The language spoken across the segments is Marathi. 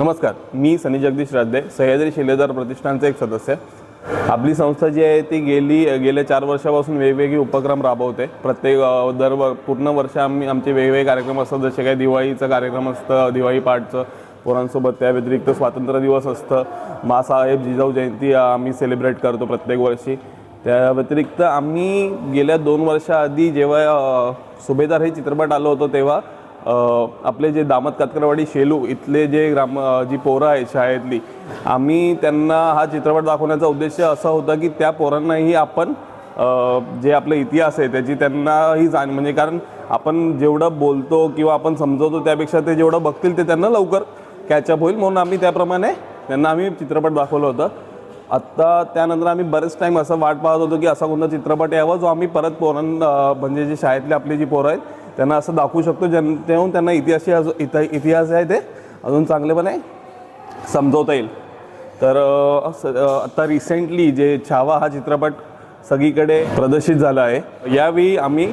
नमस्कार मी सनी जगदीश राजदे सह्याद्री शिलेदार प्रतिष्ठानचे एक सदस्य. आपली संस्था जी आहे ती गेली गेल्या चार वर्षापासून वेगवेगळे उपक्रम राबवते. प्रत्येक दर व- पूर्ण वर्ष आम्ही आमचे वेगवेगळे कार्यक्रम असतात जसे काही दिवाळीचं कार्यक्रम असतं दिवाळी पाठचं पोरांसोबत त्या व्यतिरिक्त स्वातंत्र्य दिवस असतं. मासाहेब जिजाऊ जयंती आम्ही सेलिब्रेट करतो प्रत्येक वर्षी. त्या व्यतिरिक्त आम्ही गेल्या दोन वर्षाआधी जेव्हा सुभेदार हे चित्रपट आलो होतो तेव्हा आपले जे दामत कातकरवाडी शेलू इथले जे ग्राम जी पोरं आहेत शाळेतली आम्ही त्यांना हा चित्रपट दाखवण्याचा उद्देश असा होता की त्या पोरांनाही आपण जे आपला इतिहास आहे त्याची त्यांनाही जाण म्हणजे कारण आपण जेवढं बोलतो किंवा आपण समजवतो त्यापेक्षा ते जेवढं बघतील ते त्यांना लवकर कॅचअप होईल. म्हणून आम्ही त्याप्रमाणे त्यांना आम्ही चित्रपट दाखवलं होतं. आत्ता त्यानंतर आम्ही बरेच टाईम असं वाट पाहत होतो की असा कोणता चित्रपट यावा जो आम्ही परत पोरां म्हणजे जे शाळेतले आपली जी पोरं आहेत त्यांना असं दाखवू शकतो ज्यां तेव्हा त्यांना इतिहास इति इतिहास आहे ते अजून चांगलेपणे समजवता येईल. तर आता रिसेंटली जे छावा हा चित्रपट सगळीकडे प्रदर्शित झाला आहे. यावेळी आम्ही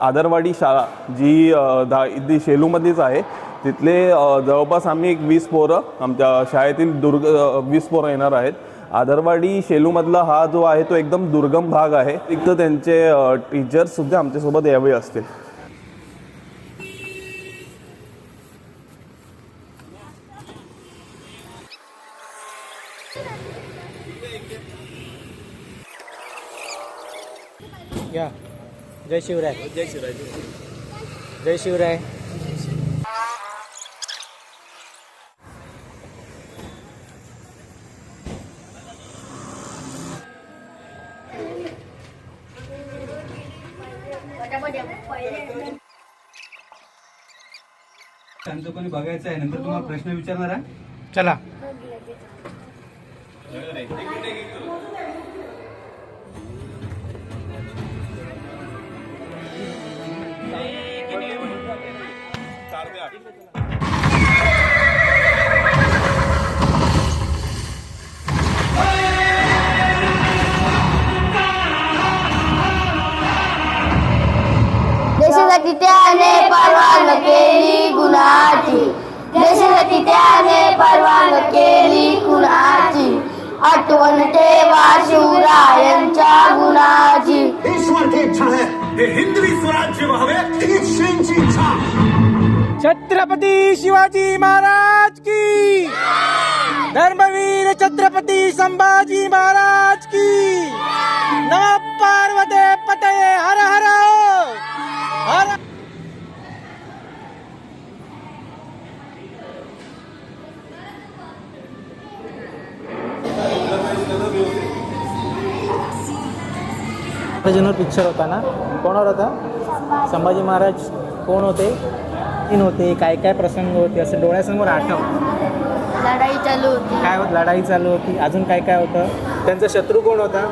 आदरवाडी शाळा जी दा इथली शेलूमध्येच आहे तिथले जवळपास आम्ही एक वीस पोरं आमच्या शाळेतील दुर्ग वीस पोरं येणार आहेत. आदरवाडी शेलूमधला हा जो आहे तो एकदम दुर्गम भाग आहे. एक तर त्यांचे टीचर्ससुद्धा आमच्यासोबत यावेळी असतील. या. जय शिवराय. जय शिवराय. जय शिवराय त्यांचं कोणी बघायचं आहे? नंतर तुम्हाला प्रश्न विचारणार आहे? चला. देशासाठी त्याने परवान केली गुणाची देशासाठी त्याने परवान केली गुणाची। आठवण ठेवा शिवरायांच्या ईश्वर की इच्छा है। हे हिंदवी स्वराज्य व्हावे हीच इच्छा. छत्रपती शिवाजी महाराज की! धर्मवीर छत्रपती संभाजी महाराज की! नम पार्वते पतये हर जनरल पिक्चर होता ना? कोणावर होता संभाजी महाराज कोण होते? तीन होते. काय काय प्रसंग होते? असं डोळ्यासमोर आठव. लढाई चालू होती. काय होत? लढाई चालू होती. अजून काय काय होतं? त्यांचा शत्रू कोण होता?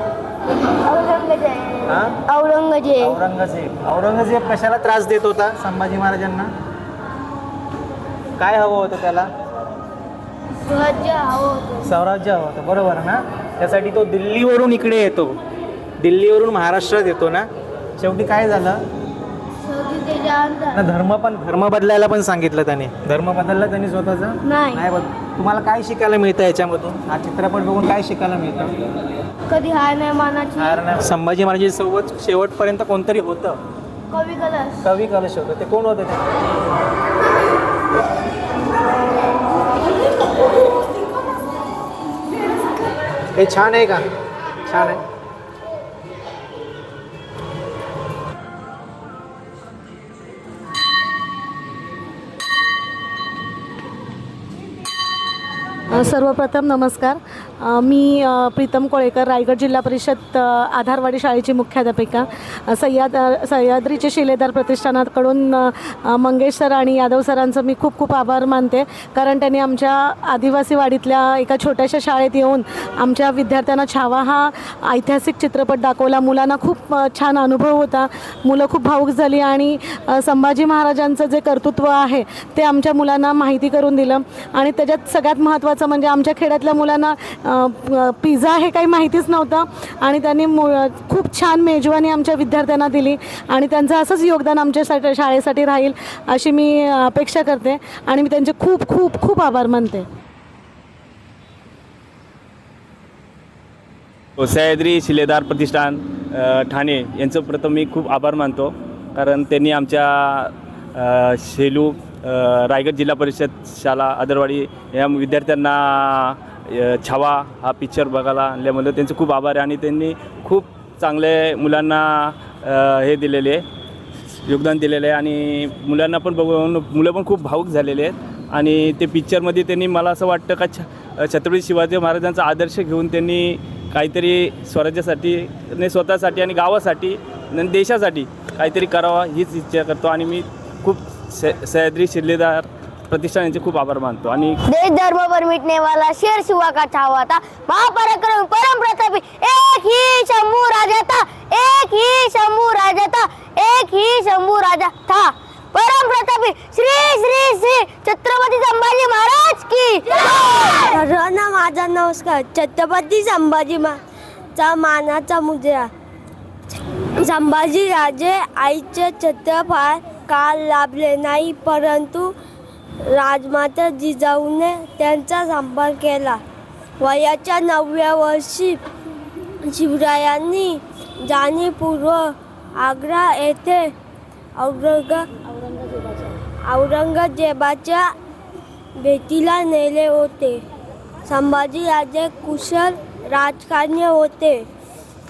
औरंगजेब. हा? औरंगजेब. औरंगजेब. औरंगजेब कशाला त्रास देत होता संभाजी महाराजांना? काय हवं होतं त्याला? स्वराज्य हवं होतं. स्वराज्य हवं होतं. बरोबर ना? त्यासाठी तो दिल्लीवरून इकडे येतो. दिल्लीवरून महाराष्ट्रात येतो ना? शेवटी काय झालं? ना धर्म पण धर्म बदलायला पण सांगितलं त्याने. धर्म बदलला त्यांनी स्वतःचा? नाही. नाही बद तुम्हाला काय शिकायला मिळतं याच्यामधून? हा चित्रपट बघून काय शिकायला मिळतं? कधी हार नाही मानाची संभाजी महाराजांसोबत शेवटपर्यंत कोणतरी होतं? कवी कलश. कवी कलश होतं. ते कोण होतं ते हे छान आहे का? छान आहे. सर्वप्रथम नमस्कार. मी प्रीतम कोळेकर रायगड जिल्हा परिषद आधारवाडी शाळेची मुख्याध्यापिका. सह्याद सह्याद्रीचे शिलेदार प्रतिष्ठानाकडून मंगेश सर आणि यादव सरांचं मी खूप खूप आभार मानते. कारण त्यांनी आमच्या आदिवासी वाडीतल्या एका छोट्याशा शाळेत येऊन आमच्या विद्यार्थ्यांना छावा हा ऐतिहासिक चित्रपट दाखवला. मुलांना खूप छान अनुभव होता. मुलं खूप भावूक झाली आणि संभाजी महाराजांचं जे कर्तृत्व आहे ते आमच्या मुलांना माहिती करून दिलं. आणि त्याच्यात सगळ्यात महत्त्वाचं म्हणजे आमच्या खेड्यातल्या मुलांना पिझ्झा हे काही माहितीच नव्हतं आणि त्यांनी मु खूप छान मेजवानी आमच्या विद्यार्थ्यांना दिली आणि त्यांचं असंच योगदान आमच्यासाठी शाळेसाठी राहील अशी मी अपेक्षा करते आणि मी त्यांचे खूप खूप खूप आभार मानते. हो, सह्याद्री शिलेदार प्रतिष्ठान ठाणे यांचं प्रथम मी खूप आभार मानतो. कारण त्यांनी आमच्या शेलू रायगड जिल्हा परिषद शाळा आदरवाडी या विद्यार्थ्यांना छावा हा पिक्चर बघायला आणल्यामुळे त्यांचे खूप आभार आहे आणि त्यांनी खूप चांगले मुलांना हे दिलेले आहे योगदान दिलेलं आहे आणि मुलांना पण बघून मुलं पण खूप भावूक झालेले आहेत. आणि ते पिक्चरमध्ये त्यांनी मला असं वाटतं का छ छत्रपती शिवाजी महाराजांचा आदर्श घेऊन त्यांनी काहीतरी स्वराज्यासाठी नाही स्वतःसाठी आणि गावासाठी आणि देशासाठी काहीतरी करावं हीच इच्छा करतो. आणि मी खूप स सह्याद्री शिल्लेदार प्रतिष्ठान यांचे खूप आभार मानतो. आणि देश धर्म पर मिटने वाला शेर शिवा का छावा था महापराक्रम परम प्रतापी एक ही शंभू राजा था एक ही शंभू राजा था एक ही शंभू राजा था. परम प्रतापी श्री श्री श्री छत्रपती संभाजी महाराज की सर्वांना माझा नमस्कार. छत्रपती संभाजी चा मानाचा मुद्रा. संभाजी राजे आईचे छत्रफार काल लाभले नाही परंतु राजमाता जिजाऊने त्यांचा सांभाळ केला. वयाच्या नवव्या वर्षी शिवरायांनी जाणीपूर्व आग्रा येथे औरंग औरंगजेबाच्या भेटीला नेले होते. संभाजीराजे कुशल राजकारणी होते.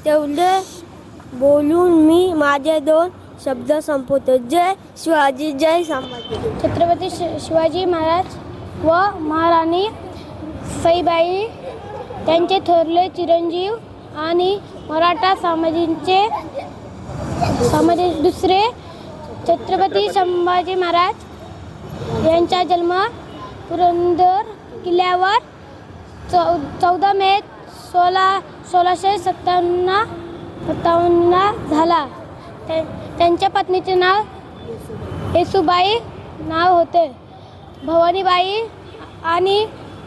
तेवढे बोलून मी माझे दोन शब्द संपवतो. जय शिवाजी जय संभाजी. छत्रपती शि शिवाजी महाराज व महाराणी सईबाई त्यांचे थोरले चिरंजीव आणि मराठा समाजाचे समाज दुसरे छत्रपती संभाजी महाराज यांचा जन्म पुरंदर किल्ल्यावर चौ चौदा मे सोळा सोळाशे सत्तावन्न सत्तावन्न झाला. त्यांच्या पत्नीचे नाव येसुबाई नाव होते. भवानीबाई आणि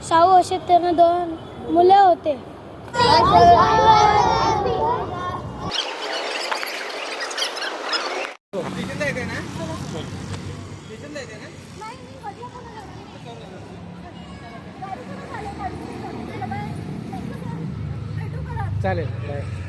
शाहू असे त्यांना दोन मुले होते. चालेल. बाय